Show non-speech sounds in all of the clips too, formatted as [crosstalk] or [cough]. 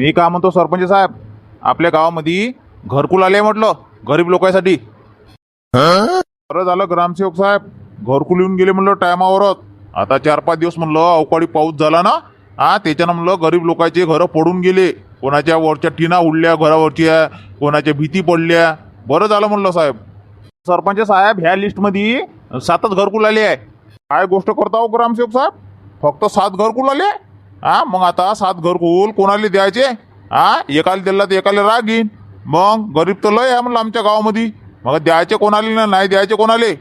मी काय म्हणतो सरपंच साहेब आपल्या गावामध्ये घरकुल आले म्हटलं गरीब लोकांसाठी. बरं झालं ग्रामसेवक साहेब घरकुल येऊन गेले म्हणलं टायमावरच. आता चार पाच दिवस म्हणलं अवकाळी पाऊस झाला ना हा त्याच्यानं म्हणलं गरीब लोकांचे घरं पडून गेले. कोणाच्या वरच्या टिना उडल्या घरावरच्या कोणाच्या भीती पडल्या. बरं झालं म्हणलं साहेब. सरपंच साहेब ह्या लिस्टमध्ये सातच घरकुल आले आहे. काय गोष्ट करता हो ग्रामसेवक साहेब? फक्त सात घरकुल आले? हा मग आता सात घरकुल कोणाला द्यायचे? हा एकाला दिला तर एकाला राग येईन मग गरीब तर लय आहे म्हणलं आमच्या गावामध्ये. मग द्यायचे कोणाले ना नाही द्यायचे कोणाले?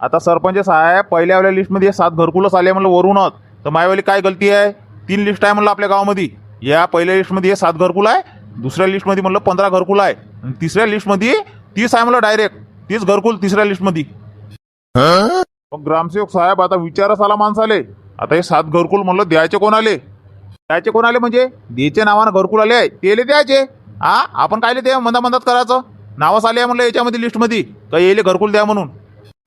आता सरपंच साहेब पहिल्यावाल्या लिस्टमध्ये सात घरकुलच आले म्हणलं वरूनच. तर मायवाली काय गलती आहे? तीन लिस्ट आहे म्हणलं आपल्या गावामध्ये. या पहिल्या लिस्टमध्ये हे सात घरकुल आहे? दुसऱ्या लिस्टमध्ये म्हणलं पंधरा घरकुल आहे? आणि तिसऱ्या लिस्टमध्ये तीस आहे म्हणलं डायरेक्ट तीस घरकुल तिसऱ्या लिस्टमध्ये मग ग्रामसेवक साहेब आता विचारच आला माणसाले. आता हे सात घरकुल म्हणलं द्यायचे कोण आले? द्यायचे कोण आले म्हणजे? द्यायचे नावानं घरकुल आले आहे. तेले द्यायचे. हा आपण कायले ते मंदा मंदात करायचं. नावास आले म्हणलं याच्यामध्ये लिस्टमध्ये का येले घरकुल द्या म्हणून.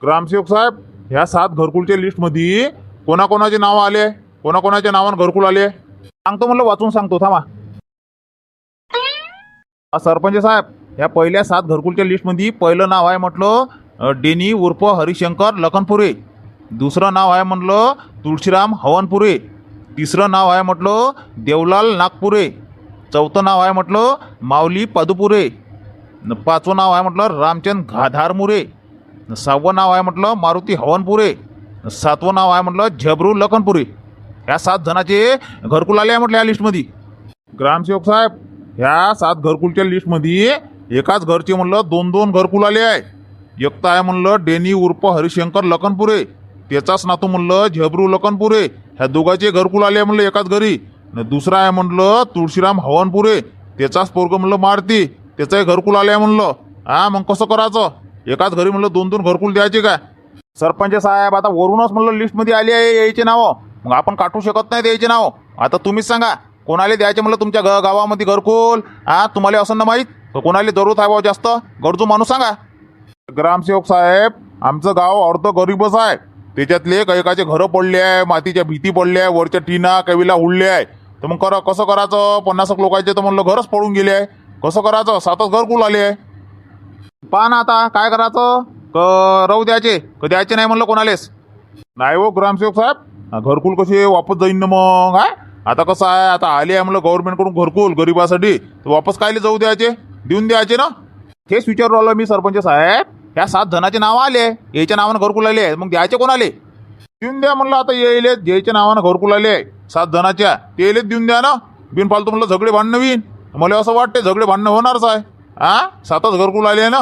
ग्रामसेवक साहेब ह्या सात घरकुलच्या लिस्टमध्ये कोणाकोणाचे नाव आले? कोणाकोणाच्या नावानं घरकुल आले? सांगतो म्हणलं वाचून सांगतो थांबा. सरपंच साहेब ह्या पहिल्या सात घरकुलच्या लिस्टमध्ये पहिलं नाव आहे म्हटलं डेनी उर्फ हरिशंकर लखनपुरे. दुसरं नाव आहे म्हटलं तुळशीराम हवनपुरे. तिसरं नाव आहे म्हटलं देवलाल नागपुरे. चौथं नाव आहे म्हटलं माऊली पादुपुरे. पाचवं नाव आहे म्हटलं रामचंद घाधारमुरे. सहावं नाव आहे म्हटलं मारुती हवनपुरे. सातवं नाव आहे म्हटलं झबरू लखनपुरे. ह्या सात जणाचे घरकुल आले आहे म्हटलं या लिस्टमध्ये. ग्रामसेवक साहेब ह्या सात घरकुलच्या लिस्टमध्ये एकाच घरचे म्हणलं दोन दोन घरकुल आले आहे. एकता आहे म्हणलं डेनी उर्फ हरिशंकर लखनपुरे. त्याचाच नातू म्हणलं झबरू लखनपुरे. ह्या दोघांचे घरकुल आले म्हणलं एकाच घरी. न दुसरा आहे म्हणलं तुळशीराम हवनपुरे. त्याचाच पोरग म्हणलं मारती. त्याचंही घरकुल आले म्हणलं. हा मग कसं करायचं? एकाच घरी म्हणलं दोन दोन घरकुल द्यायचे काय? सरपंच साहेब आता वरूनच म्हणलं लिस्टमध्ये आली आहे यायचे नावं. मग आपण काटू शकत नाही द्यायचे नाव. आता तुम्हीच सांगा कोणाला द्यायचे म्हणलं तुमच्या ग गावामध्ये घरकुल? हा तुम्हाला असं ना माहीत? कोणाला जरूरत आहे बा जास्त? गरजू माणूस सांगा. ग्रामसेवक साहेब आमचं गाव अर्ध गरीबच आहे. त्याच्यातले काही एकाचे घरं पडले आहे मातीच्या भीती पडल्या आहे वरच्या टिना कविला उडल्या आहे. तर मग करा कसं करायचं? पन्नास एक लोकांचे तर म्हणलं घरच पडून गेले आहे. कसं करायचं? सातच घरकुल आले आहे. पहा ना आता काय करायचं? क राहू द्यायचे. क द्यायचे नाही म्हणलं कोणालेच. नाही हो ग्रामसेवक साहेब. घरकुल कसे वापस जाईन ना मग हाय आता कसं आहे आता आले आहे म्हणलं गव्हर्नमेंटकडून घरकुल गरिबासाठी. तर वापस कायले जाऊ द्यायचे? देऊन द्यायचे ना? तेच विचारू राहिलो मी सरपंच साहेब. ह्या सात जणाचे नाव आले याच्या नावानं घरकुल आले मग द्यायचे कोणाले देऊन द्या म्हणलं आता येईले ज्याच्या नावानं घरकुल आले. सात जणाच्या ते येलेच देऊन द्या ना. बिनफालतू म्हणलं झगडे भांडणं होईन. मला असं वाटते झगडे भांडणं होणारच आहे. हा सातच घरकुल आले आहे ना.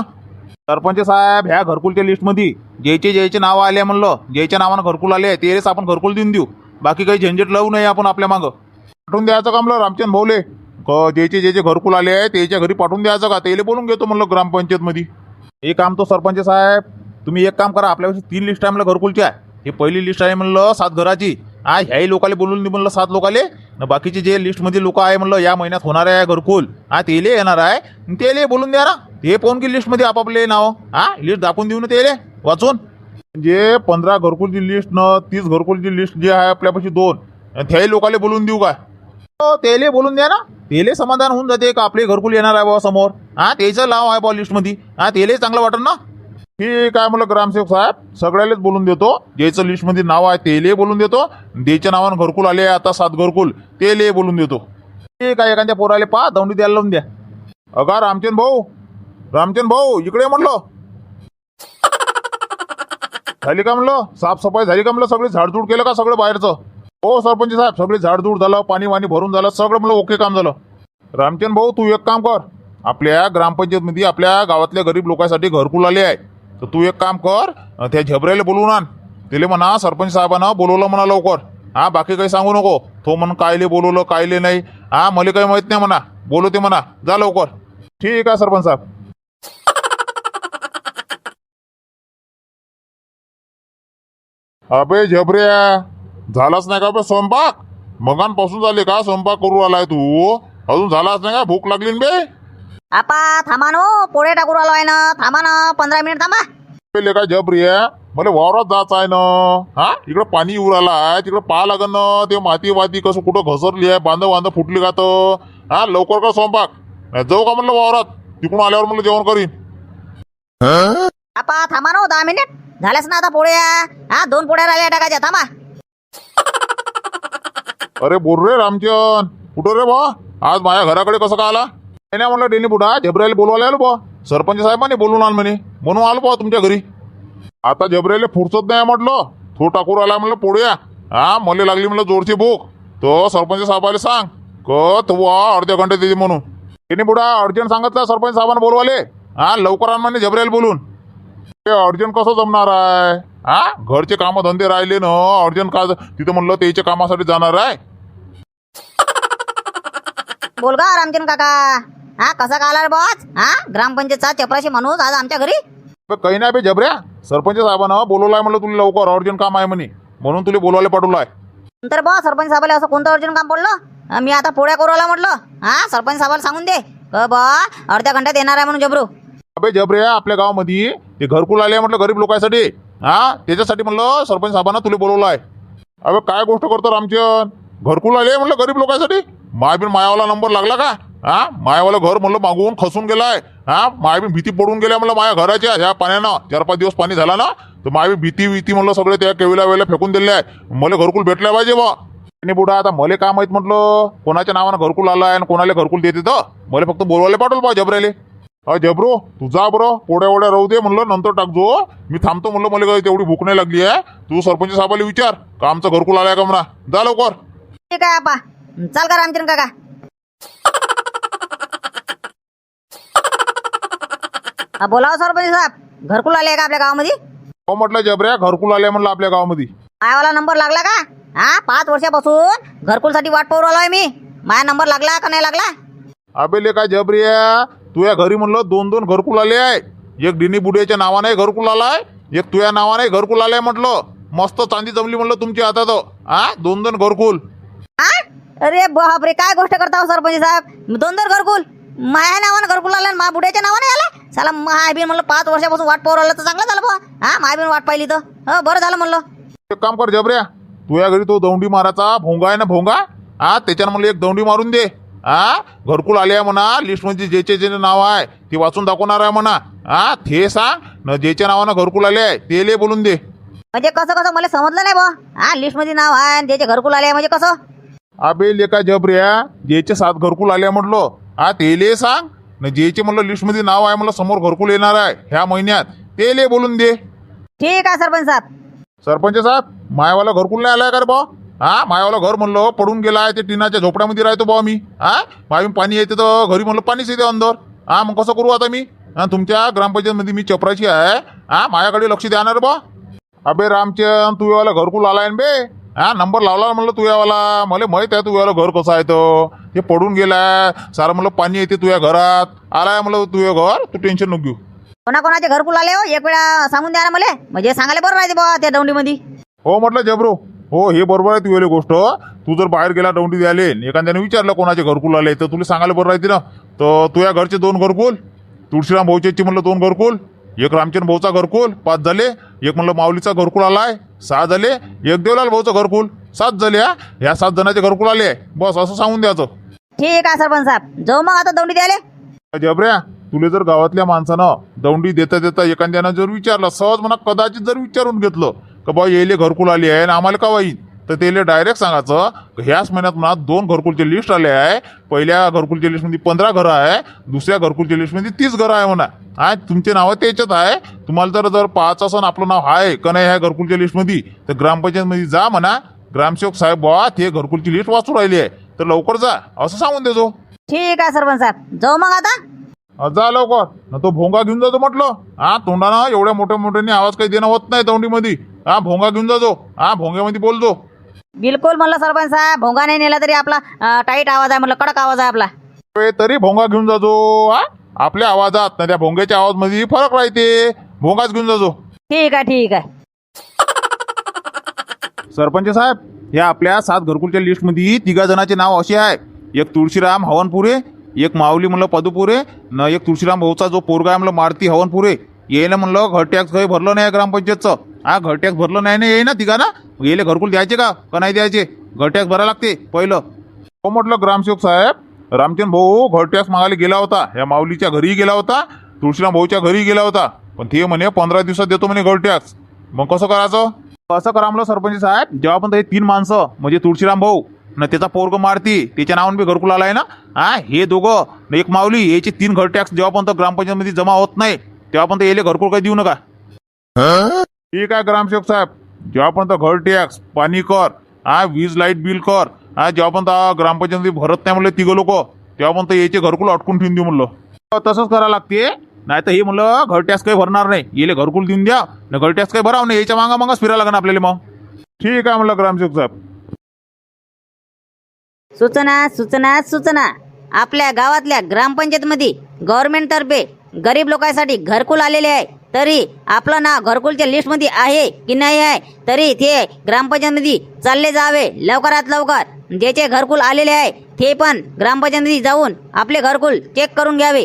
सरपंच साहेब ह्या घरकुलच्या लिस्टमध्ये ज्याचे ज्याचे नाव आले म्हणलं ज्याच्या नावानं घरकुल आले तेच आपण घरकुल देऊन देऊ. बाकी काही झंझट लावू नये आपण आपल्या मागं. पाठवून द्यायचं का म्हणलं रामचंद भाऊले? क ज्याचे ज्याचे घरकुल आले आहे त्याच्या घरी पाठवून द्यायचं का? त्याला बोलून घेतो म्हणलं ग्रामपंचायतमध्ये. हे काम तो सरपंच साहेब तुम्ही एक काम करा आपल्यापाशी तीन लिस्ट आहे म्हणलं आहे हे पहिली लिस्ट आहे म्हणलं सात घराची. हा ह्याही लोकाले बोलून दे म्हणलं सात लोकाले. न बाकीचे जे लिस्टमध्ये लोक आहे म्हणलं या महिन्यात होणार आहे घरकुल. हा तेले येणार आहे. तेले बोलून द्या ना. ते पाहून की लिस्टमध्ये आपापले नाव. हा लिस्ट दाखवून देऊ ना तेले. वाचून. म्हणजे पंधरा घरकुलची लिस्ट न तीस घरकुलची लिस्ट जी आहे आपल्यापाशी दोन. त्याही लोकाले बोलून देऊ का? तेले बोलून द्या ना. तेले समाधान होऊन जाते का आपले घरकुल येणार आहे बाबा समोर. हा त्याचं नाव आहे बाबा लिस्टमध्ये. हा तेले चांगलं वाटत ना. ठीक आहे म्हणलं ग्रामसेवक साहेब सगळ्यालाच बोलून देतो. ज्याचं लिस्टमध्ये नाव आहे तेले बोलून देतो. ज्याच्या नावानं घरकुल आले आता सात घरकुल तेले बोलून देतो. ठीक आहे एखाद्या पोराले पा दौंडी द्यायला लावून द्या. अगा रामचंद भाऊ रामचंद भाऊ इकडे म्हणलो. झाली का म्हणलं? साफसफाई झाली का म्हणलं सगळी? झाडझूड केलं का सगळं बाहेरचं? हो सरपंच साहेब सगळी झाडझूड झालं पाणी वाणी भरून झालं सगळं म्हणलं ओके काम झालं. रामचंद भाऊ तू एक काम कर. आपल्या ग्रामपंचायतमध्ये आपल्या गावातल्या गरीब लोकांसाठी घरकुल आले आहे. तर तू एक काम कर त्या झबऱ्याला बोलवून आण. तिले म्हणा सरपंच साहेबांना बोलवलं म्हणा लवकर. हा बाकी काही सांगू नको. तो म्हण कायले बोलवलं कायले नाही. हा मला काही माहीत नाही म्हणा. बोलवते म्हणा. जा लवकर. ठीक आहे सरपंच साहेब? अबे झबऱ्या. झालाच नाही का बे स्वयंपाक? मगांपासून झाले का? स्वयंपाक करू आलाय तू. अजून झालाच नाही का? भूक लागली बे? आपा थांबा नो. पोळे टाकून आलो आहे ना. थांबा ना. पंधरा मिनिट थांबा. पहिले काय झबऱ्या मला वावरात जायचं आहे ना. हा? इकडं पाणी येऊ राहिलं आहे तिकडं पाहा लागन ना. ते माती वाती कसं कुठं घसरली आहे? बांध बांध फुटली का तर? हा? लवकर कर स्वयंपाक. जाऊ का म्हणलं वावरात? तिकडून आल्यावर म्हणलं जेवण करीन. आपा थांबा ना. दहा मिनिट. झाल्यास ना आता पोळ्या हा दोन पोळ्या राहिल्या टाकायच्या थांबा. अरे बोल रे रामचंद. कुठं रे बा आज माझ्या घराकडे कसं का आला? नाही नाही म्हणलं डेनी बुडा जबरायला बोलवायला आलो बा सरपंच साहेबांनी बोलून आल म्हणे. म्हणून आलो बा तुमच्या घरी. आता जबरायला फुरसत नाही म्हटलं. तो टाकूर आला म्हणलं पोडूया हा मला लागली म्हणलं जोरची भूक. तो सरपंच साहेबाला सांग. क तू वा अर्ध्या घंटे देते म्हणून. डेनी बुडा अर्जंट सांगितलं सरपंच साहेबांना बोलवाले. हा लवकर आण म्हणे जबरायला बोलून. ते अर्जंट कसं जमणार आहे? हा घरचे कामं धंदे राहिले ना अर्जंट का तिथं म्हणलं त्याच्या कामासाठी जाणार आहे. बोल का रामचंद काका? हा कसा का आला रे बॉस? हा ग्रामपंचायतचा चपराशी माणूस आज आमच्या घरी? बे, काही नाही बे जबऱ्या. सरपंच साहेबानं बोलवलाय म्हणलं तुला लवकर अर्जंट काम आहे म्हणे. म्हणून तुला बोलवायला पाठवलाय. नंतर बॉस सरपंच साहेबाला असं कोणतं अर्जंट काम पडलं अं, मी आता पोळ्या करू आला म्हटलं. हा सरपंच साहेबाला सांगून दे. बा अर्ध्या घंट्यात येणार आहे म्हणून जबरू. अबे जबऱ्या आपल्या गावामध्ये ते घरकुल आले म्हटलं गरीब लोकांसाठी. हा त्याच्यासाठी म्हणलं सरपंच साहेबांना तुला बोलवलाय. अबे काय गोष्ट करतो रामचंद घरकुल आले म्हणलं गरीब लोकांसाठी? मायबीन मायावाला नंबर लागला का? हा? मायावाला घर म्हणलं मागून खसून गेलाय. हा? मायबीन भीती पडून गेल्या म्हणलं माया घराच्या ह्या पाण्यानं. चार पाच दिवस पाणी झाला ना? तर मायबी भीती भीती म्हणलं सगळे त्या केविला वेळेला फेकून दिले आहे. मला घरकुल भेटल्या पाहिजे बा आणि बुडा आता मले काय माहीत म्हटलं? कोणाच्या नावानं घरकुल आलाय आणि कोणाला घरकुल देते तर? मला फक्त बोलवायला पाठवलं बा जबराले अ जबरो तू जा बरं. पोड्या ओढ्या राहू दे म्हणलं नंतर टाकजो मी थांबतो म्हणलं मला तेवढी भूक नाही लागली आहे. तू सरपंच साहेबाला विचार. का आमचं घरकुल आलाय का म्हणा? जा लवकर. ठीक आहे आपा चाल का रामचंद काका? हा, बोला सरपंच साहेब. घरकुल आले का आपल्या गावामध्ये? हो म्हटलं जबऱ्या घरकुल आलंय म्हणलं आपल्या गावामध्ये. मायावाला नंबर लागला का? हा पाच वर्षापासून घरकुलसाठी वाट पाहू राहिलोय मी. माया नंबर लागला का नाही लागला? अबेले काय जबरिया तू या घरी म्हणलं दोन दोन घरकुल आले आहे. एक डिनी बुड्याच्या नावाने घरकुल आलाय एक तुझ्या नावाने घरकुल आलाय म्हटलं. मस्त चांदी जमली म्हणलं तुमची आता तो हा दोन दोन घरकुल. हा? अरे बापरे काय गोष्ट करता हो सरपंच साहेब? दोन दोन घरकुल. माया नावानं घरकुल आला मा बुड्याच्या नावाने आला साला मायबीन म्हणलं पाच वर्षापासून वाट पाहू राहिलं तर चांगलं झालं बा हा मायबीन वाट पाहिली तर. हो बरं झालं म्हणलं. एक काम कर जबऱ्या तू या घरी तो दौंडी माराचा भोंगा आहे ना भोंगा? हा त्याच्यानं मला एक दौंडी मारून दे. हा घरकुल आले आहे म्हणा लिस्टमध्ये ज्याचे जे नाव आहे ते वाचून दाखवणार आहे म्हणा. हा ते सांग न ज्याच्या नावानं घरकुल आले आहे ते ले बोलून दे. म्हणजे कसं कसं मला समजलं नाही बा हा लिस्टमध्ये नाव आहे आणि त्याचे घरकुल आले म्हणजे कसं? अबे लेका जबऱ्या ज्याचे सात घरकुल आले म्हटलो. हा ते ले सांग. न ज्याचे म्हणलं लिस्टमध्ये नाव आहे म्हणलं समोर घरकुल येणार आहे ह्या महिन्यात. ते ले बोलून दे. ठीक आहे सरपंच साहेब. सरपंच साहेब मायावाला घरकुल नाही आलाय का रे बा हा मायावाला घर म्हणलं पडून गेला आहे ते टिनाच्या झोपड्यामध्ये राहतो बा मी. हा मायून पाणी येते तर घरी म्हणलं पाणीच येते अंदर हा मग कसं करू आता मी? हा, तुमच्या ग्रामपंचायतमध्ये मी चपराची आहे. हा माझ्याकडे लक्ष द्याणार बा अबे रामचंद तू यावाला घरकुल आलाय ना बे. हा नंबर लावला म्हणलं तू यावाला मला माहीत आहे तू याला घर कसं आहे तो. ते पडून गेलाय. सारं म्हणलं पाणी येते तुझ्या घरात. आलाय म्हणलं तुझं घर तू टेन्शन नको घेऊ. कोणाकोणाचे घरकुल आले हो? एक वेळा सांगून द्या ना मला. म्हणजे सांगायला बरं राहते बा त्या दौंडीमध्ये. हो म्हटलं जबरो. हो हे बरोबर आहे तुझी गोष्ट. तू जर बाहेर गेला दौंडी द्याले एखाद्याने विचारलं कोणाचे घरकुल आले तर तुला सांगायला बरं राहते ना. तर तुझ्या घरचे दोन घरकुल तुळशीराम भाऊचे म्हणलं दोन घरकुल एक रामचंद भाऊचा घरकुल पाच झाले. एक म्हणलं माऊलीचा घरकुल आलाय सहा झाले. एक देवलाल भाऊचं घरकुल सात झाले हा. ह्या सात जणांचे घरकुल आले. बस असं सांगून द्यायचं ठीक आहे सरपंच साहेब. जाऊ मग आता दौंडी द्यायला? जबऱ्या तुले जर गावातल्या माणसानं दौंडी देता देता एखाद्यानं जर विचारलं सहज म्हणा कदाचित जर विचारून घेतलं का बा येले घरकुल आली आहे आणि आम्हाला का येईल तर त्याला डायरेक्ट सांगायचं ह्याच महिन्यात म्हणा दोन घरकुलचे लिस्ट आले आहे. पहिल्या घरकुलच्या लिस्टमध्ये पंधरा घरं आहे दुसऱ्या घरकुलच्या लिस्टमध्ये तीस घरं आहे म्हणा. हा तुमचे नावं त्याच्यात आहे. तुम्हाला जर जर पाच असं आपलं नाव आहे का नाही ह्या घरकुलच्या लिस्टमध्ये तर ग्रामपंचायतमध्ये जा म्हणा. ग्रामसेवक साहेब बा ते घरकुलची लिस्ट वाचून राहिली आहे. तर लवकर जा. असं सांगून देजो ठीक आहे सरपंच साहेब. जाऊ मग आता. जा लवकर. न तो भोंगा घेऊन जातो म्हटलं. हा तोंडानं एवढ्या मोठ्या मोठ्याने आवाज काही देणं होत नाही तोंडीमध्ये. हा भोंगा घेऊन जातो. हा भोंग्यामध्ये बोलतो. बिलकुल म्हणलं सरपंच साहेब भोंगा नाही नेला तरी आपला अं, टाईट आवाज आहे म्हणलं कडक आवाज आहे आपला. ए, तरी भोंगा घेऊन जातो हा? आपल्या आवाजात ना त्या भोंग्याच्या आवाजमध्ये फरक राहते. भोंगाच घेऊन जातो ठीक आहे ठीक आहे. सरपंच साहेब या आपल्या सात घरकुलच्या लिस्टमध्ये तिघा जणांचे नाव असे आहे. एक तुळशीराम हवनपुरे एक माऊली म्हणलं पदुपुरे न एक तुळशीराम भाऊचा जो पोरगा आहे म्हणलं मारुती हवनपुरे येईला म्हणलं घर टॅक्स काही भरलं नाही ग्रामपंचायतचं. हा घर टॅक्स भरलं नाही ना येई ना तिघा ना मग येले घरकुल द्यायचे का? का नाही द्यायचे? घर टॅक्स भरायला लागते पहिलं. हो म्हटलं ग्रामसेवक साहेब रामचंद भाऊ घर टॅक्स मागायला गेला होता. या माऊलीच्या घरी गेला होता तुळशीराम भाऊच्या घरी गेला होता. पण ते म्हणे पंधरा दिवसात देतो म्हणे घर टॅक्स मग कसं करायचं? कसं करा म्हणलं सरपंच साहेब? जेव्हा पण हे तीन माणसं म्हणजे तुळशीराम भाऊ न त्याचा पोरग मारती त्याच्या नावाने बी घरकुल आलाय ना? हा हे दोघं एक माऊली याचे तीन घर टॅक्स जेव्हापर्यंत ग्रामपंचायतमध्ये जमा होत नाही तेव्हापर्यंत याले घरकुल काही देऊ नका. ठीक आहे ग्रामसेवक साहेब. जेव्हापर्यंत घर टॅक्स पाणी कर हा वीज लाइट बिल कर हा जेव्हापर्यंत ग्रामपंचायत भरत नाही म्हणलं तिघं लोक तेव्हापर्यंत याचे घरकुल अटकून ठेवून देऊ म्हणलं. हो, तसंच करा लागते. नाही तर हे म्हणलं घर टॅक्स काही भरणार नाही. येले घरकुल देऊन द्या. न घर टॅक्स काही भराव नाही. याच्या मागा मागाच फिरायला लागणार आपल्याला मग. ठीक आहे म्हणलं ग्रामसेवक साहेब. सूचना सूचना सूचना. आपल्या गावातल्या ग्रामपंचायतमध्ये गव्हर्नमेंटतर्फे गरीब लोकांसाठी घरकुल आलेले आहे. तरी आपलं नाव घरकुलच्या लिस्टमध्ये आहे की नाही आहे? तरी ते ग्रामपंचायतमध्ये चालले जावे लवकरात लवकर. ज्याचे घरकुल आलेले आहे ते पण ग्रामपंचायतमध्ये जाऊन आपले घरकुल चेक करून घ्यावे.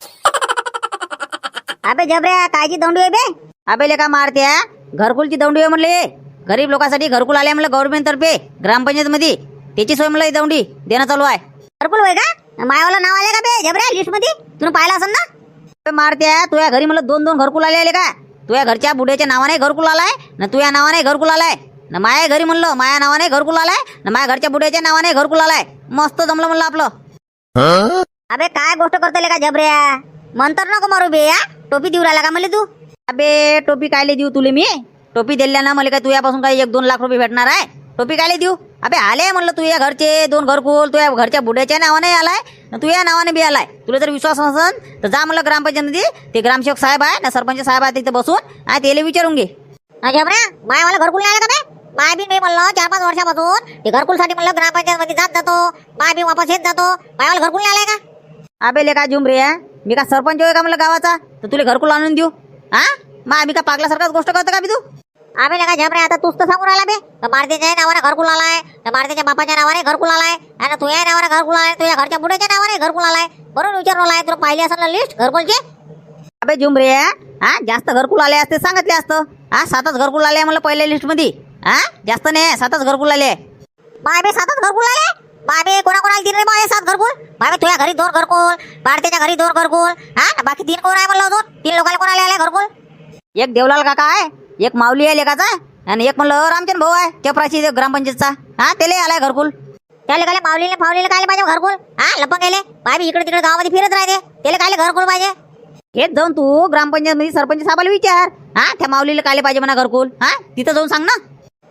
[laughs] अबे जबऱ्या कायची दौंडी आहे बे. अबे लेका मारत्या घरकुलची दौंडी आहे म्हणले. गरीब लोकांसाठी घरकुल आले म्हणलं गव्हर्नमेंट तर्फे ग्रामपंचायत मध्ये त्याची सोय म्हणलं ही दौंडी देणं चालू आहे. घरकुल होय का? मायावाला नाव आले का बे जबऱ्या लिस्टमध्ये? तुम्ही पाहिलं असेल ना? मारत्या तुझ्या घरी म्हणलं दोन दोन घरकुल आले आले का? तुझ्या घरच्या बुड्याच्या नावाने घरकुल आलाय. ना तुझ्या नावाने घरकुल आलाय. ना माया घरी म्हणलं माया नावाने घरकुल आलाय. ना माझ्या घरच्या बुड्याच्या नावाने घरकुल आलाय. मस्त जमलं म्हणलं आपलं. अबे काय गोष्ट करतले का जबऱ्या? मंतर नको मारू बे या टोपी देऊ राहिला का मला तू? अबे टोपी कायले देऊ तुले मी? टोपी दिल्या ना मला काय तुझ्यापासून काही एक दोन लाख रुपये भेटणार आहे? टोपी कायले देऊ? अबे आले म्हणलं तुझ्या घरचे दोन घरकुल तुझ्या घरच्या बुड्याच्या नावाने आलाय ना तुझ्या नावाने बी आलाय. तुला जर विश्वास नसेल तर जा म्हणलं ग्रामपंचायतमध्ये ते ग्रामसेवक साहेब आहे ना सरपंच साहेब आहे तिथे बसून आय त्याला विचारून घे. जबऱ्या माय मला घरकुल नाही आलं का बे? माय बी मी म्हणलं चार पाच वर्षापासून ते घरकुलसाठी म्हणलं ग्रामपंचायत मध्ये जात जातो माय बी वापस येत जातो. माय मला घरकुल नाही आलाय का? अबे ले का झुम रे मी का सरपंच होय का म्हणलं गावाचा? तर तुला घरकुल आणून देऊ. हा? मग आम्ही का पागल्यासारखाच गोष्ट करतो का बी तू? आम्ही लगा झमरे आता तूच तर सांगून राहिला बे. तर मारुतीच्या नावाने घरकुल आलाय तर मारुतीच्या बापाच्या नावाने घरकुल आलाय आणि तुझ्या नावाने घरकुल आलाय तुझ्या घरच्या बुड्याच्या नावाने घरकुल आलाय बरोबर विचारून आलाय तुला पाहिली असेल ना लिस्ट घरकुलची अबे झुमरे हा? जास्त घरकुल आले असते सांगितले असतं. हा सातच घरकुल आले म्हणलं पहिल्या लिस्टमध्ये हा? जास्त नाही सातच घरकुल आले बाय बे सातच घरकुल आले बाय बे कोणा कोणाला दिले बाय सात घरकुल बाय बे तुझ्या घरी दोन घरकुल भारतीच्या घरी दोन घरकुल हा? बाकी तीन कोण आहे म्हणलं अजून? तीन लोकांना कोणाला आले घरकुल एक देवलाल काका आहे. एक माऊली आहे लेकाचा आणि एक म्हणलं रामचंद भाऊ आहे चपराची ग्रामपंचायतचा. हा त्याला आलाय घरकुल. त्याला काय माऊलीला फावलीला काय पाहिजे घरकुल? हा लपंग गेले बाबी इकडे तिकडे गावामध्ये फिरत राहते. त्याला काय घरकुल पाहिजे? हेच जाऊन तू ग्रामपंचायत मध्ये सरपंच साहेबाला विचार. हा त्या माऊलीला काय पाहिजे म्हणा घरकुल? हा तिथं जाऊन सांग ना.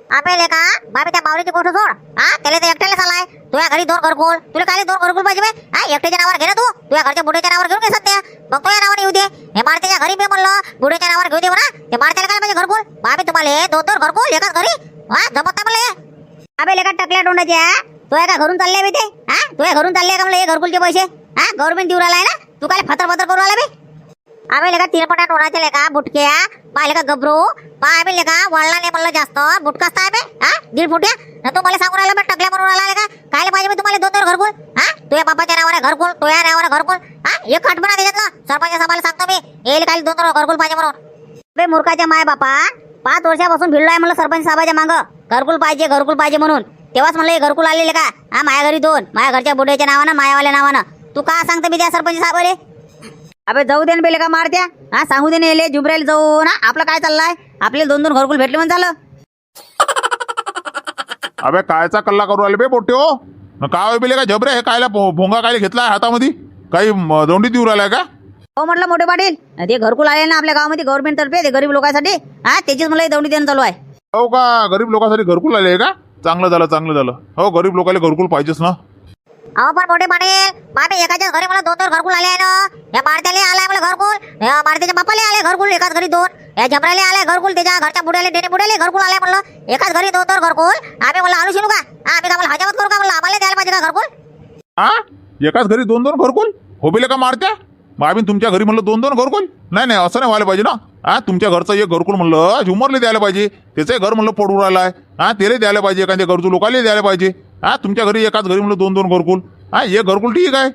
आपल्याला का? बाबा त्या माऊलीची गोष्ट सोड. हा त्याला तर एकट्याला आलाय. तुझ्या घरी दोन घरकुल. तुला काय दोन घरकुल पाहिजे हा एकट्याच्या नावावर घे ना तू. तुझ्या घरच्या बुड्याच्या नावावर घेऊन घे सध्या. बघतो या नावावर येऊ दे. हे मारत्याच्या घरी मी म्हणलं. बुड्याच्या नावावर घेऊ दे म्हणा. ते मारत्याला म्हणजे घरकुल? बाबी तुम्हाला दोन दोन घरकुल एकाच घरी? हा जमत मला हे. अबे लेका टकल्या तोंडाच्या घरून चालले मी ते? हा तुझ्या घरून चालले का म्हणलं हे घरकुलचे पैसे? हा गव्हर्नमेंट देऊ राहिलाय ना? तू काय फतर फतर करू आला बे? आम्ही लेखा तिरपटा टोळाचे लेखा बुटक्या. पाहिले का गबरू. आम्ही लेखा वळला नाही म्हणलं जास्त. बुटकाच आहे बे हा दीड फुट्या ना तो मला सांगून राहिला टकल्या म्हणून राहिला का? काय पाहिजे मी तुम्हाला दोन दोन घरकुल? हा तुझ्या बापाच्या नावावर घरकुल तुझ्या नावावर घरकुल. हा एक खट म्हणा त्याच्यातलं सरपंच साहेबाला सांगतो मी येईल काय दोन दोन घरकुल पाहिजे म्हणून. बे मुर्खाच्या माय बापा पाच वर्षापासून भिडलो आहे म्हणलं सरपंच साहेबाच्या मागं. घरकुल पाहिजे घरकुल पाहिजे म्हणून. तेव्हाच म्हणलं हे घरकुल आलेले का? हा माया घरी दोन. माया घरच्या बुड्याच्या नावानं मायावाल्या नावानं. तू का सांगतो मी त्या सरपंच साहेबाले? अबे जाऊ दे ना बेले का मारत्या. हा सांगू दे ना येले जुबरायला जाऊ ना. आपलं काय चाललंय? आपल्याला दोन दोन घरकुल भेटले म्हणून झालं. अबे कायचा कल्ला करू आले बे पोट्टे हो न काय बिले का झबरे? हे कायला भो- भोंगा कायला घेतलाय हातामध्ये? काही म, दोंडी देऊ राहिलाय का? हो म्हटलं मोठे पाटील. ते घरकुल आले ना आपल्या गावामध्ये गव्हर्नमेंट तर्फे ते गरीब लोकांसाठी. हा त्याचीच मला दौंडी देणं चालू आहे. हो का? गरीब लोकांसाठी घरकुल आले का? चांगलं झालं चांगलं झालं. हो गरीब लोकांना घरकुल पाहिजेच ना. अहो पण मोठे पाटील मामी एकाच्या घरी मला दोन दोन घरकुल आले आहे ना. या मारत्याला आलाय मला घरकुल. या मारत्याच्या बापाला आले घरकुल एकाच घरी दोन. या जबराले आले घरकुल त्याच्या घरच्या बुड्याले डेने बुड्याले घरकुल आले म्हणलं. एकाच घरी दोन दोन घरकुल. आम्ही मला आणू शिनू का? हा, आम्ही का मला हजामत करू का म्हणलं? आम्हाला द्यायला पाहिजे का घरकुल? हा एकाच घरी दोन दोन घरकुल? हो बिले का मारत्या? मग आम्ही तुमच्या घरी म्हणलं दोन दोन घरकुल? नाही नाही असं नाही व्हायला पाहिजे ना. हा तुमच्या घरचं एक घरकुल म्हणलं झुमरले द्यायला पाहिजे. त्याचंही घर म्हणलं पडू राहिलाय. हा त्याला द्यायला पाहिजे एखाद्या गरजू लोकांना द्यायला पाहिजे. हा तुमच्या घरी एकाच घरी म्हणलं दोन दोन घरकुल. हा एक घरकुल ठीक आहे.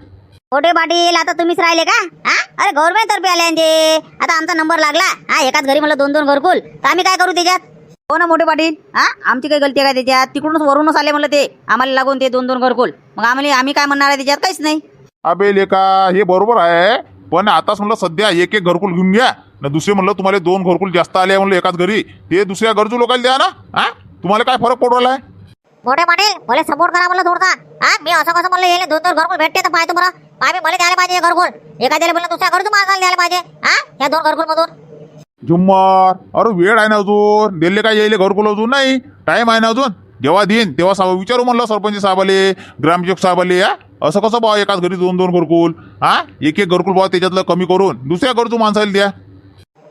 मोठे पाटील आता तुम्हीच राहिले का? हा? अरे गव्हर्नमेंट तर्फे आले आणि ते आता आमचा नंबर लागला. हा एकाच घरी मला दोन दोन घरकुल. तर आम्ही काय करू त्याच्यात? हो ना मोठे पाटील? हा आमची काही गलती आहे का त्याच्यात? तिकडूनच वरूनच आले म्हणलं ते. आम्हाला लागून ते दोन दोन घरकुल. मग आम्हाला आम्ही काय म्हणणार आहे त्याच्यात? काहीच नाही. अबे लेका हे बरोबर आहे. पण आताच म्हणलं सध्या एक एक घरकुल घेऊन घ्या. ना दुसरे म्हणलं तुम्हाला दोन घरकुल जास्त आले म्हणलं एकाच घरी. ते दुसऱ्या गरजू लोकांना द्या ना. हा? तुम्हाला काय फरक पडू राहिला आहे मोठे पाटील मला सपोर्ट करा म्हणलं थोडसा. हा? मी असं कसं म्हणलं येले दोन दोन घरकुल भेटते तर पाहतो बरं. आम्ही मला द्यायला पाहिजे हे घरकुल. एका द्यायला म्हणलं दुसऱ्या घरचं माणसाला द्यायला पाहिजे. हा? या दोन घरकुल मधून झुम्मर. अरे वेळ आहे ना अजून. दिले काय येईल घरकुल अजून नाही. टाइम आहे ना अजून. जेव्हा देईन तेव्हा सा विचारू म्हणलं सरपंच साहेबाले ग्रामसेवक साहेबाले हा? असं कसं बा एकाच घरी दोन दोन घरकुल? हा? एक एक घरकुल बा त्याच्यातलं कमी करून दुसऱ्या गरजू माणसाला द्या.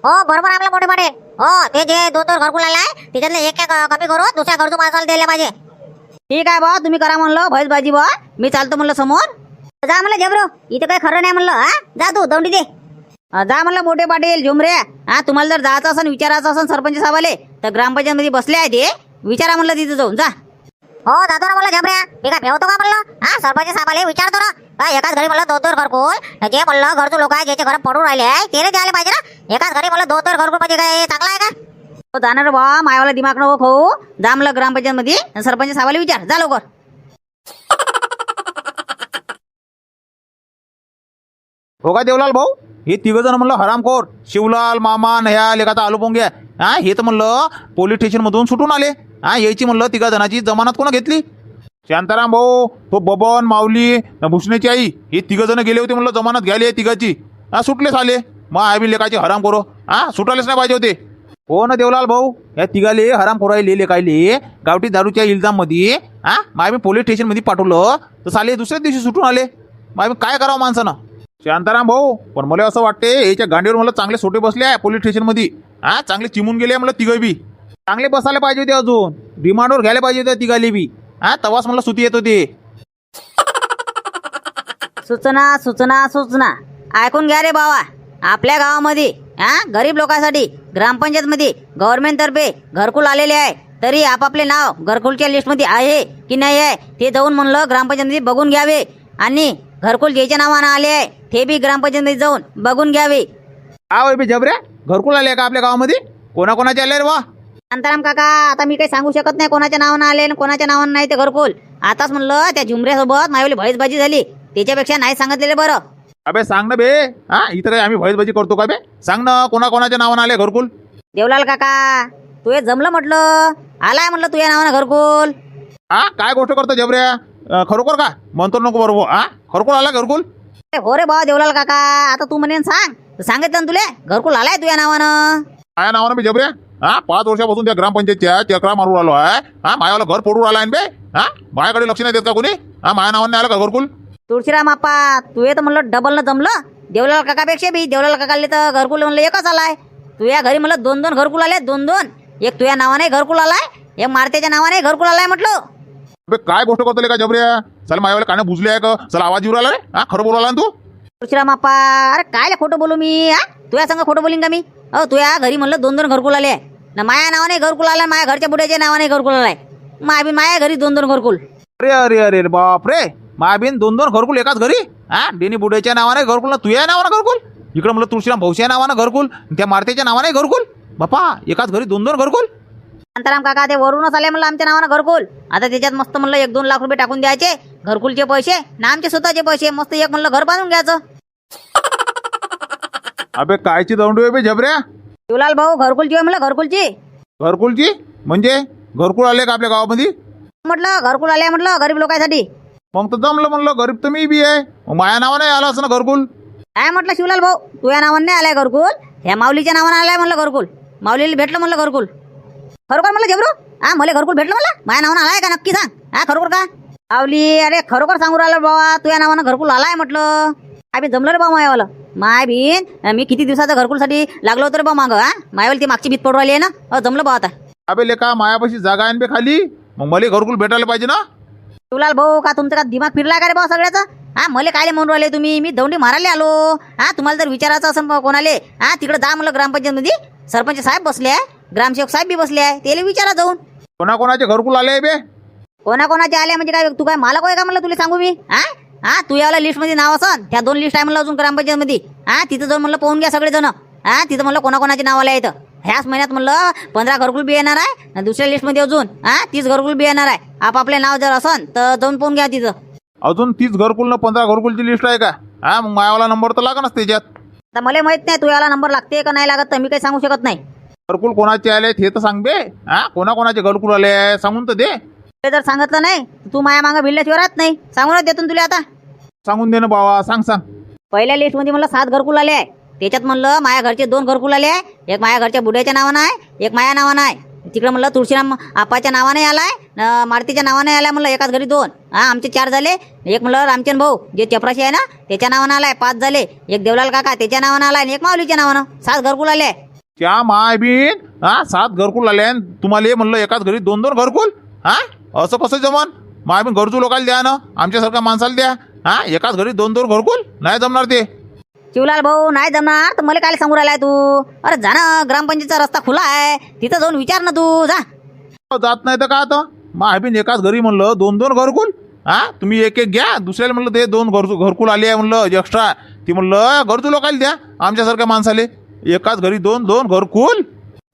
हो बरोबर आपलं मोठे पाटील हो ते जे दोन दोन घरकुल आले आहे त्याच्यातले एक एक कमी करून दुसऱ्या घरचं माणसाला द्यायला पाहिजे. ठीक आहे बा तुम्ही करा म्हणलं भैस भाजी बा मी चालतो म्हणलं समोर. जा म्हणलं जबरो इथं काही खरं नाही म्हणलं हा? जा तू दौंडी दे. जा म्हणलं मोठे पाटील झुमरे. हा तुम्हाला जर जायचं असेल विचारायचं असेल सरपंच साहेबाले तर ग्रामपंचायत मध्ये बसले आहे ते. विचारा म्हणलं तिथं जाऊन जा. हो जातो ना म्हणलं घ्या मी काय ठेवतो का म्हणलं? हा सरपंच साहेबाले विचारतो ना. एकाच घरी म्हणलं दोन दोन घरकुल जे म्हणलं घरचे लोक आहे ज्याचे घर पडून राहिले आहे त्याला द्यायला पाहिजे ना. एकाच घरी म्हणलं दोन दोन घरकुल म्हणजे काय चांगलं आहे का? हो जाणार बा मायावाला दिमाग नको खाऊ. जा म्हणलं ग्रामपंचायत मध्ये सरपंच साहेबाला विचार. जा लवकर. हो का देवलाल भाऊ? हे तिघ जण म्हणलं हरामखोर शिवलाल मामा नह्या लेखाचा आलू पोंग्या हा हे तर म्हणलं पोलीस स्टेशन मधून सुटून आले. हा यायची म्हणलं तिघा जणाची जमानत कोणा घेतली? शांताराम भाऊ तो बबन माऊली भुसणेची आई हे तिघं जण गेले होते म्हणलं जमानत घ्यायली आहे तिघाची. हा सुटलेच आले. मग आम्ही लेखाची हराम करो हा सुटायलाच नाही पाहिजे होते. हो ना देवलाल भाऊ? या तिघाले हराम खोरायले लेखायले गावठी दारूच्या इल्जाममध्ये हा मग आम्ही पोलीस स्टेशनमध्ये पाठवलं तर साले दुसऱ्याच दिवशी सुटून आले. मग आम्ही काय करावं माणसानं? शांताराम भाऊ पण मला असं वाटते याच्या गांडीवर मला चांगले सोटे बसले आहे पोलीस स्टेशनमध्ये हा चांगले चिमून गेले मला तिघं बी. चांगले बसायला पाहिजे होते अजून. रिमांडवर घ्यायला पाहिजे होते तिघाले बी. हा तवाच मला सुती येत होते सूचना सूचना सूचना. ऐकून घ्या रे बाबा आपल्या गावामध्ये हा गरीब लोकांसाठी ग्रामपंचायतमध्ये गव्हर्नमेंट तर्फे घरकुल आलेले आहे. तरी आपापले नाव घरकुलच्या लिस्टमध्ये आहे की नाही आहे ते जाऊन म्हणलं ग्रामपंचायतमध्ये बघून घ्यावे. आणि घरकुल ज्याच्या नावानं आले आहे ते बी ग्रामपंचायतमध्ये जाऊन बघून घ्यावे. हा वय बी जबऱ्या? घरकुल आले का आपल्या गावामध्ये? कोणाकोणाचे आले रे वा? शांताराम काका आता मी काही सांगू शकत नाही कोणाच्या नावानं आले आणि कोणाच्या नावानं नाही ते घरकुल. आताच म्हणलं त्या झुमऱ्यासोबत मायवली भैसबाजी झाली. त्याच्यापेक्षा नाही सांगितलेलं बरं. अबे सांग ना बे. हा इथं काय आम्ही भैसबाजी करतो का बे? सांग ना कोणाकोणाच्या नावानं आले घरकुल? देवलाल काका तू हे जमलं म्हटलं? आलाय म्हटलं तुझ्या नावानं घरकुल. हा काय गोष्ट करतो जबऱ्या? अं, खरोखर का? म्हणतो नको बरोबर. हा खरोखर आला घरकुल? अरे हो रे भावा देवलाल काका आता तू म्हणेन सांग. सांगितलं ना तुले? घरकुल आलाय तुझ्या नावानं. काय नावानं मी जबऱ्या? हा पाच वर्षापासून त्या ग्रामपंचायतच्या चक्रा मारून आलो आहे. हा मायावाला घर पडून आला आहे बे. हा माझ्याकडे लक्ष नाही देत का कोणी? हा माया नावानं नाही आलं का घरकुल? तुळशीराम आप्पा तू तर म्हणलं डबल न जमलं. देवलाल काकापेक्षा बी देवलाल काकाले तर घरकुल म्हणलं एकच आलाय. तुझ्या घरी म्हणलं दोन दोन घरकुल आले दोन दोन. एक तुझ्या नावाने घरकुल आलाय एक मारतेच्या नावाने घरकुल आलाय म्हटलं. अबे काय गोष्ट करतो का जबऱ्या चल मायावाला काने बुजले आहे का? चल आवाज येऊ आला रे. हा खरं बोलायला ना तू? तुळशीराम आप्पा अरे कायले खोटं बोलू मी हा? तुझ्या संग खोटं बोलीन का मी? अहो तुझ्या घरी म्हणलं दोन दोन घरकुल आले. ना माया नावाने घरकुल आलाय माझ्या घरच्या बुड्याच्या नावाने घरकुल आलाय. माय बी माया घरी दोन दोन घरकुल. अरे अरे अरे अरे बाप रे. दोन दोन घरकुल एकाच घरी? हा? डेनी बुड्याच्या नावाने घरकुल ना तुझ्या नावानं घरकुल? इकडं म्हणलं तुळशीराम भाऊच्या नावानं घरकुल त्या मारतेच्या नावाने घरकुल? बापा एकाच घरी दोन दोन घरकुल? शांताराम काका ते वरूनच आले म्हणलं आमच्या नावानं घरकुल. आता त्याच्यात मस्त म्हणलं एक दोन लाख रुपये टाकून द्यायचे घरकुलचे पैसे ना आमचे स्वतःचे पैसे मस्त एक म्हणलं घर बांधून घ्यायचं. अबे कायची दौंड आहे बे जबऱ्या शिवलाल भाऊ घरकुलची होय म्हणलं घरकुलची. घरकुलची? म्हणजे? घरकुल आले का आपल्या गावामध्ये? म्हटलं घरकुल आले म्हटलं गरीब लोकांसाठी. मग तर जमलं म्हणलं गरीब तर मी बी आहे. मग माया नावाने आलं असं ना घरकुल? काय म्हटलं शिवलाल भाऊ? तुझ्या नावानं नाही आलाय घरकुल? ह्या माऊलीच्या नावानं आलाय म्हणलं घरकुल. माऊलीला भेटलं म्हणलं घरकुल. खरोखर म्हणलं जबरू हा मला घरकुल भेटलं मला माझ्या नावानं आलाय का नक्की सांग? हा खरोखर का? माऊली अरे खरोखर सांगू राहिलं बाबा तुझ्या नावानं घरकुल आलाय म्हटलं. आम्ही जमलं रे बा मायावालं. माय बीन मी किती दिवसाच्या घरकुलसाठी लागलो होतो रे बा मागं हा? मायावाली ती मागची भीत पडू राहिली आहे ना? जमलं बा आता. अबे लेका मायापाशी जागा आहे बे खाली? मग मला घरकुल भेटायला पाहिजे ना? शिवलाल भाऊ का तुमचं का दिमाग फिरला का रे भाऊ सगळ्याचा? हा मला काय म्हणून राहिले तुम्ही? मी दौंडी मारायला आलो. हा तुम्हाला जर विचारायचं असेल बा कोणाले? हा तिकडे जा म्हणलं ग्रामपंचायतमध्ये. सरपंच साहेब बसले आहे. ग्रामसेवक साहेब बी बसले आहे. त्याला विचारा जाऊन. कोणाकोणाचे घरकुल आले आहे बे? कोणाकोणाचे आले म्हणजे काय तू काय मालक होय का म्हणलं तुला सांगू मी? हा? हा तू याला लिस्टमध्ये नाव असन? त्या दोन लिस्ट आहे म्हणलं अजून ग्रामपंचायतमध्ये हा तिथं जाऊन म्हणलं पाहून घ्या सगळे जण. हा तिथं म्हणलं कोणाकोणाचे नाव आले आहेत ह्याच महिन्यात म्हणलं पंधरा घरकुल बी येणार आहे आणि दुसऱ्या लिस्टमध्ये अजून. हा तीस घरकुल बी येणार आहे. आपापले नाव जर असन तर जाऊन पाहून घ्या तिथं. अजून तीस घरकुल न पंधरा घरकुलची लिस्ट आहे का? हा मग मायावाला नंबर तर लागणच त्याच्यात. तर मला माहीत नाही तू याला नंबर लागते का नाही लागत तर मी काही सांगू शकत नाही. घरकुल कोणाचे आले हे तर सांग बे. हा कोणाकोणाचे घरकुल आले आहे सांगून तर दे. ते जर सांगितलं नाही तर तू माया मागं भिडल्याशिवाय राहत नाही. सांगूनच देतो ना तुला आता. सांगून दे ना बाबा सांग सांग. पहिल्या लिस्टमध्ये म्हणलं सात घरकुल आले आहे. त्याच्यात म्हणलं माया घरचे दोन घरकुल आले आहे. एक माया घरच्या बुड्याच्या नावानं आहे एक माया नावानं आहे. तिकडं म्हणलं तुळशीराम आपाच्या नावाने आलाय न मारुतीच्या नावाने आलाय म्हणलं एकाच घरी दोन. हा आमचे चार झाले. एक म्हणलं रामचंद भाऊ जे चपराशी आहे ना त्याच्या नावानं आलाय पाच झाले. एक देवलाल काका त्याच्या नावानं आलाय आणि एक माऊलीच्या नावानं. सात घरकुल आले आहे. त्या माय बीन हा सात घरकुल आले आणि तुम्हाला म्हणलं एकाच घरी दोन दोन घरकुल? हा? असं कसं जमन? माय बीन गरजू लोकांना द्या ना आमच्यासारख्या माणसाला द्या. हा एकाच घरी दोन दोन घरकुल? नाही जमणार ते. शिवलाल भाऊ नाही जमणार? तर मला काय सांगू राहिलाय तू? अरे जा ना ग्रामपंचायतचा रस्ता खुला आहे. तिथं जाऊन विचार ना तू जा. अहो, जात नाही तर का आता? बीन एकाच घरी म्हणलं दोन दोन घरकुल? हा तुम्ही एक एक घ्या. दुसऱ्याला म्हणलं ते दोन घर घरकुल आले आहे म्हणलं एक्स्ट्रा ती म्हणलं गरजू लोकांना द्या आमच्यासारख्या माणसाले. एकाच घरी दोन दोन घरकुल?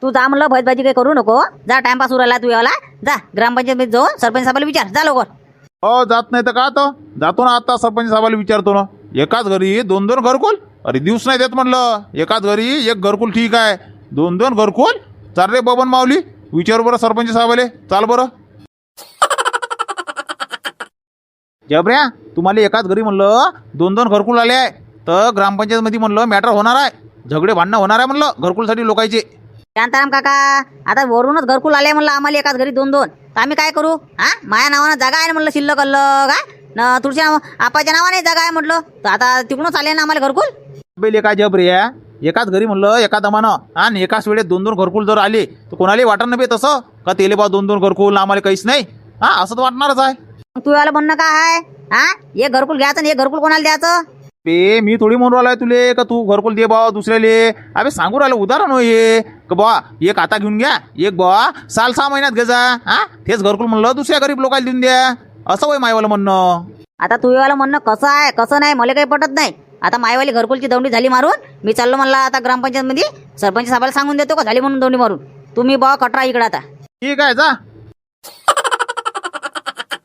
तू जा म्हणलं भैदबाजी काही करू नको. जा टाइमपास उरायला तू याला. जा ग्रामपंचायत जाऊन सरपंच साहेबाला विचार. जा लवकर. अ जात नाही तर का आता? जातो ना आता सरपंच साहेबाला विचारतो ना एकाच घरी दोन दोन घरकुल? अरे दिवस नाही देत म्हणलं एकाच घरी एक घरकुल ठीक आहे. दोन दोन घरकुल? चाल रे बबन माऊली विचार बरं सरपंच साहेबाले चाल बरं. जबऱ्या तुम्हाला एकाच घरी म्हणलं दोन दोन घरकुल आले आहे तर ग्रामपंचायतमध्ये म्हणलं मॅटर होणार आहे. झगडे भांडणं होणार आहे म्हणलं घरकुलसाठी लोकायचे शांताराम काका आता वरूनच घरकुल आले म्हणलं आम्हाला एकाच घरी दोन दोन. तर आम्ही काय करू? हा? माया नावानं जागा आहे ना म्हणलं शिल्लक अल्लग हा न तुळशी आपाच्या नावाने जागा आहे म्हटलं. तर आता तिकडूनच आले ना आम्हाला घरकुल? बेल एका जब रे एकाच घरी म्हणलं एका दमानं. आणि एकाच वेळेत दोन दोन घरकुल जर आले तर कोणालाही वाटणार नाही बे तसं. का तेले बा दोन दोन घरकुल आम्हाला काहीच नाही? हा असं तर वाटणारच आहे. मग तू याला म्हणणं काय आहे हा? एक घरकुल घ्यायचं आणि एक घरकुल कोणाला द्यायचं? बे मी थोडी म्हणून राहिलोय तुले का तू घरकुल दे बा दुसऱ्याले. अबे सांगू राहिलो उदाहरण होय का बा एक आता घेऊन घ्या. एक बा साल सहा महिन्यात घे जा. हा? तेच घरकुल म्हणलं दुसऱ्या गरीब लोकांना देऊन द्या. असं होय मायवालं म्हणणं. आता तू याला म्हणणं कसं आहे कसं नाही मला काही पटत नाही. आता मायवाली घरकुलची दौंडी झाली मारून मी चाललो म्हणला आता ग्रामपंचायतमध्ये सरपंच साहेबाला सांगून देतो का झाली म्हणून दौंडी मारून. तुम्ही बा कटरा इकडे आता. ठीक आहे जा.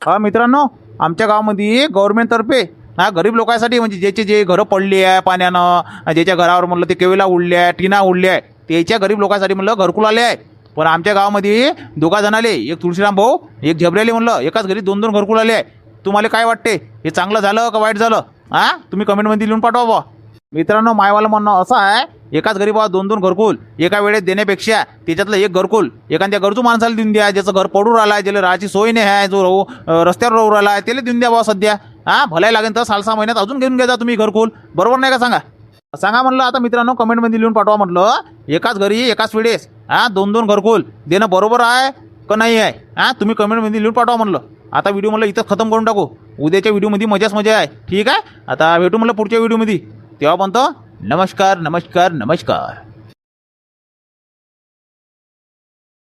हा मित्रांनो आमच्या गावामध्ये गव्हर्नमेंट तर्फे हा गरीब लोकांसाठी म्हणजे ज्याचे जे घरं पडली आहे पाण्यानं ज्याच्या घरावर म्हणलं ते केवेला उडल्या आहे टिना उडल्या आहे त्याच्या गरीब लोकांसाठी म्हणलं घरकुल आले आहे. पण आमच्या गावामध्ये दोघा जणाले एक तुळशीराम भाऊ एक झबऱ्याले म्हणलं एकाच घरी दोन दोन घरकुल आले आहे. तुम्हाला काय वाटते? हे चांगलं झालं का वाईट झालं? हां? तुम्ही कमेंटमध्ये लिहून पाठवा बा मित्रांनो मायवालं म्हणणं असं आहे एकाच गरीब दोन दोन घरकुल एका वेळेत देण्यापेक्षा त्याच्यातलं एक घरकुल एखाद्या गरजू माणसाला देऊन द्या ज्याचं घर पडू राहिलं आहे ज्याला राहायची सोय नाही आहे जो राहू रस्त्यावर राहू राहिला आहे त्याला देऊन द्या बा सध्या. हा भलाय लागेल तर साल सहा महिन्यात अजून घेऊन घ्या जा तुम्ही घरकुल. बरोबर नाही का सांगा? सांगा म्हणलं आता मित्रांनो कमेंटमध्ये लिहून पाठवा म्हटलं एकाच घरी एकाच वेळेस हा दोन दोन घरकुल देणं बरोबर आहे का नाही आहे? हा तुम्ही कमेंटमध्ये लिहून पाठवा म्हणलं. आता व्हिडिओ म्हटलं इथं खतम करून टाकू. उद्याच्या व्हिडिओमध्ये मजाच मजा आहे. ठीक आहे? आता भेटू म्हटलं पुढच्या व्हिडिओमध्ये तेव्हा म्हणतो नमस्कार नमस्कार नमस्कार.